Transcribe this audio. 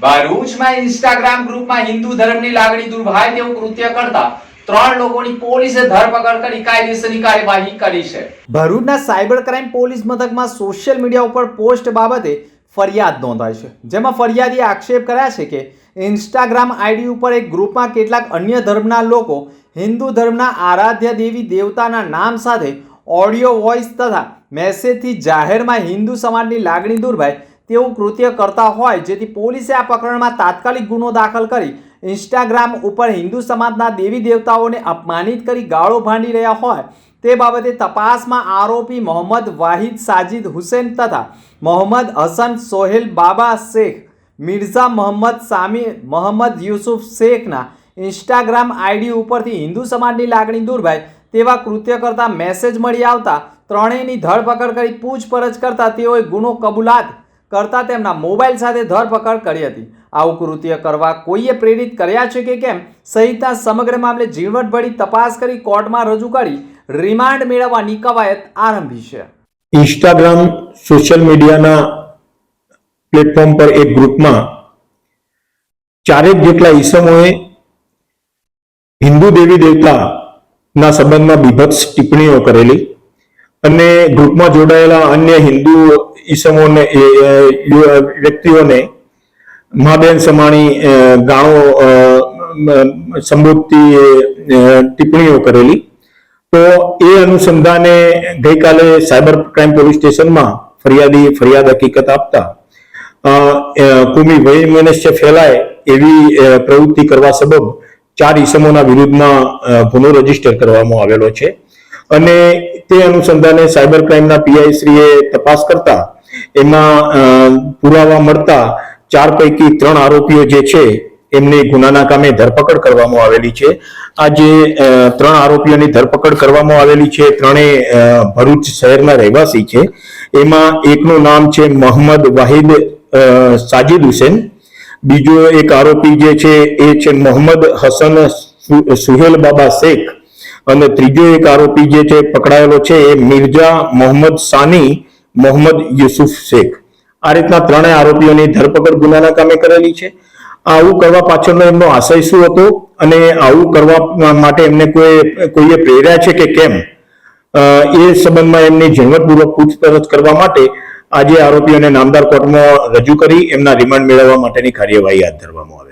ભરૂચમાં ઇન્સ્ટાગ્રામ ગ્રુપમાં હિન્દુ ધર્મની લાગણી દુર્ભાય તેવું કૃત્ય કરતા ત્રણ લોકોની પોલીસે ધરપકડ કરી કાયદેસરની કાર્યવાહી કરી છે. ભરૂચના સાયબર ક્રાઇમ પોલીસ મથકમાં સોશિયલ મીડિયા ઉપર પોસ્ટ બાબતે ફરિયાદ નોંધાઈ છે. જેમાં ફરિયાદીએ આક્ષેપ કર્યા છે કે ઇન્સ્ટાગ્રામ આઈડી ઉપર એક ગ્રુપમાં કેટલાક અન્ય ધર્મના લોકો હિન્દુ ધર્મના આરાધ્ય દેવી દેવતાના નામ સાથે ઓડિયો વોઇસ તથા મેસેજથી જાહેરમાં હિન્દુ સમાજની લાગણી દૂરભાઈ તેવું કૃત્ય કરતા હોય, જેથી પોલીસે આ પ્રકરણમાં તાત્કાલિક ગુનો દાખલ કરી ઇન્સ્ટાગ્રામ ઉપર હિન્દુ સમાજના દેવી દેવતાઓને અપમાનિત કરી ગાળો ભાંડી રહ્યા હોય. તે બાબતે તપાસમાં આરોપી મોહમ્મદ વાહિદ સાજિદ હુસેન તથા મોહમ્મદ હસન સોહેલ બાબા શેખ, મિર્ઝા મોહમ્મદ સામી, મોહમ્મદ યુસુફ શેખના ઇન્સ્ટાગ્રામ આઈડી ઉપરથી હિન્દુ સમાજની લાગણી દૂરભાઈ તેવા કૃત્ય કરતા મેસેજ મળી આવતા ત્રણેયની ધરપકડ કરી પૂછપરછ કરતા તેઓએ ગુનો કબૂલાત કરતા તેમના મોબાઈલ સાથે ધરપકડ કરી હતી. આવું કૃત્ય કરવા કોઈએ પ્રેરિત કર્યા છે કે કેમ? સહિતના સમગ્ર મામલે ઝીણવટભરી તપાસ કરી કોર્ટમાં રજૂ કરી રિમાન્ડ મેળવવાની કવાયત આરંભી છે. ઇન્સ્ટાગ્રામ, સોશિયલ મીડિયાના પ્લેટફોર્મ પર એક ગ્રુપમાં ચારેક જેટલા ઈસમોએ હિન્દુ દેવી દેવતાના સંબંધમાં બીભત્સ ટિપ્પણીઓ કરેલી. અને ગ્રુપમાં જોડાયેલા અન્ય હિન્દુ ઈસમોને વ્યક્તિઓને મહાબેન સમાણી ગાણો સંબોધતી ટિપ્પણીઓ કરેલી. તો એ અનુસંધાને ગઈકાલે સાયબર ક્રાઇમ પોલીસ સ્ટેશનમાં ફરિયાદી ફરિયાદ હકીકત આપતા કુમી વૈમનસ્ય ફેલાય એવી પ્રવૃત્તિ કરવા સબબ ચાર ઈસમોના વિરુદ્ધમાં ગુનો રજિસ્ટર કરવામાં આવેલો છે. અને તે અનુસંધાને સાયબર ક્રાઇમના પીઆઈ શ્રીએ તપાસ કરતા એમાં પુરાવા મળતા ચાર પૈકી ત્રણ આરોપીઓ જે છે, એમની ગુનાના કામે ધરપકડ કરવામાં આવેલી છે. આ જે ત્રણ આરોપીઓની ધરપકડ કરવામાં આવેલી છે ત્રણેય ભરૂચ શહેરના રહેવાસી છે. એમાં એકનું નામ છે મોહમ્મદ વાહિદ સાજિદ હુસેન. બીજો એક આરોપી જે છે, એ છે મોહમ્મદ હસન સુહેલ બાબા શેખ. અને ત્રીજો એક આરોપી જે છે, પકડાયેલો છે, એ મિર્ઝા મોહમ્મદ સાની, મોહમ્મદ યુસુફ શેખ. આ રીતના ત્રણેય આરોપીઓની ધરપકડ ગુનાના કામે કરેલી છે. આવું કરવા પાછળનો એમનો આશય શું હતો? અને આવું કરવા માટે એમને કોઈ, કોઈએ પ્રેર્યા છે કે કેમ? એ સંબંધમાં એમની ઝીણવટપૂર્વક પૂછપરછ કરવા માટે આજે આરોપીઓને નામદાર કોર્ટમાં રજૂ કરી એમના રિમાન્ડ મેળવવા માટેની કાર્યવાહી હાથ ધરવામાં આવી.